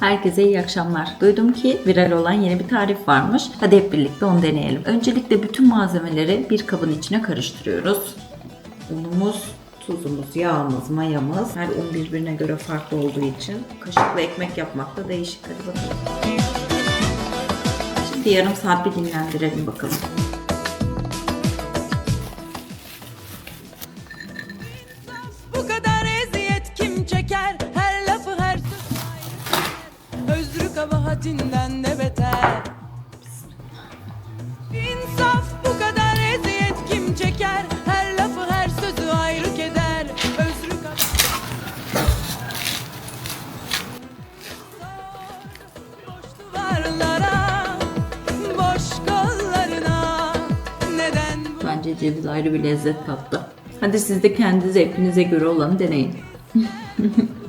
Herkese iyi akşamlar. Duydum ki viral olan yeni bir tarif varmış. Hadi hep birlikte onu deneyelim. Öncelikle bütün malzemeleri bir kabın içine karıştırıyoruz. Unumuz, tuzumuz, yağımız, mayamız. Her un birbirine göre farklı olduğu için kaşıkla ekmek yapmak da değişik. Hadi bakalım. Şimdi yarım saat bir dinlendirelim bakalım. Bu kadar kabahatinden de beter. İnsaf bu kadar eziyet kim çeker? Her lafı her sözü ayrı keder. Özrü Boş duvarlara, boş kollarına Neden bu Bence ceviz ayrı bir lezzet kattı. Hadi siz de kendi zevkinize göre olanı deneyin.